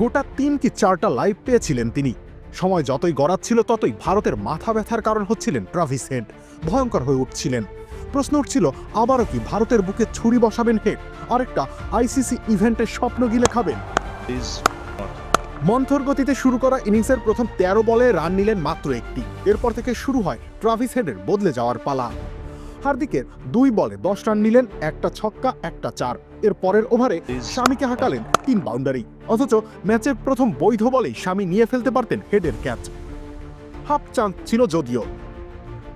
গোটা তিন কি চারটা লাইভ পেয়েছিলেন তিনি। সময় যতই গড়াচ্ছিল, ততই ভারতের মাথা ব্যথার কারণ হচ্ছিলেন ট্রাভিস হেড ভয়ঙ্কর হয়ে উঠছিলেন। প্রশ্ন উঠছিল, আবারও কি ভারতের বুকে ছুরি বসাবেন হেড আরেকটা আইসিসি ইভেন্টের স্বপ্ন গিলে খাবেন। মন্থর গতিতে শুরু করা ইনিংসের প্রথম তেরো বলে রান নিলেন মাত্র একটি। এরপর থেকে শুরু হয় ট্রাভিস হেডের বদলে যাওয়ার পালা। হার্দিকের দুই বলে দশ রান নিলেন, একটা ছক্কা, একটা চার। এর পরের ওভারে স্বামীকে হাঁকালেন তিন বাউন্ডারি। অথচ ম্যাচের প্রথম বৈধ বলেই স্বামী নিয়ে ফেলতে পারতেন হেডের ক্যাচ। হাফ চান্স ছিল যদিও।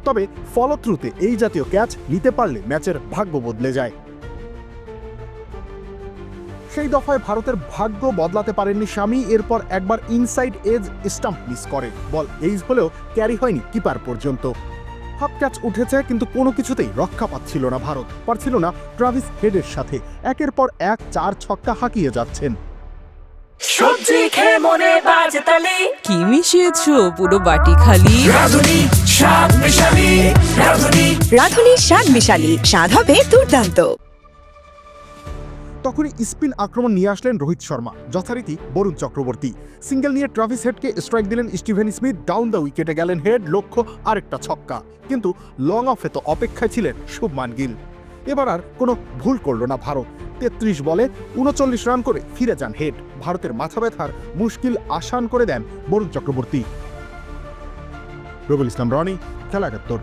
তবে ফলশ্রুতে এই জাতীয় ক্যাচ নিতে পারলে ম্যাচের ভাগ্য বদলে যায়। সেই দফায় ভারতের ভাগ্য বদলাতে পারেননি স্বামী এরপর একবার ইনসাইড এজ স্টাম্প মিস করে। বল এইজ হলেও ক্যারি হয়নি কিপার পর্যন্ত। হাফ ক্যাচ উঠেছে কিন্তু কোনো কিছুতেই রক্ষা পাচ্ছিল না ভারত। পারছিল না ট্রাভিস হেডের সাথে। একের পর এক চার ছক্কা হাঁকিয়ে যাচ্ছেন। সবজি খেয়ে মনে বাজে তালে। কি মিশিয়েছো? পুরো বাটি খালি। রাধুনি শাক মিশালি। রাধুনি। রাঁধুনি শাক মিশালি। স্বাদ হবে দুর্দান্ত। তখনই স্পিন আক্রমণ নিয়ে আসলেন রোহিত শর্মা, যথারীতি বরুণ চক্রবর্তী। সিঙ্গেল নিয়ে ট্রাভিস হেডকে স্ট্রাইক দিলেন স্টিভেন স্মিথ, ডাউন দ্য উইকেটে গেলেন হেড, লক্ষ্য, আরেকটা ছক্কা। কিন্তু লং অফে তো অপেক্ষায় ছিলেন শুভমান গিল। এবার আর কোনো ভুল করল না ভারত। তেত্রিশ বলে উনচল্লিশ রান করে ফিরে যান হেড। ভারতের মাথা ব্যথার মুশকিল আসান করে দেন বরুণ চক্রবর্তী। রবিল ইসলাম, রনি, খেলা একাত্তর।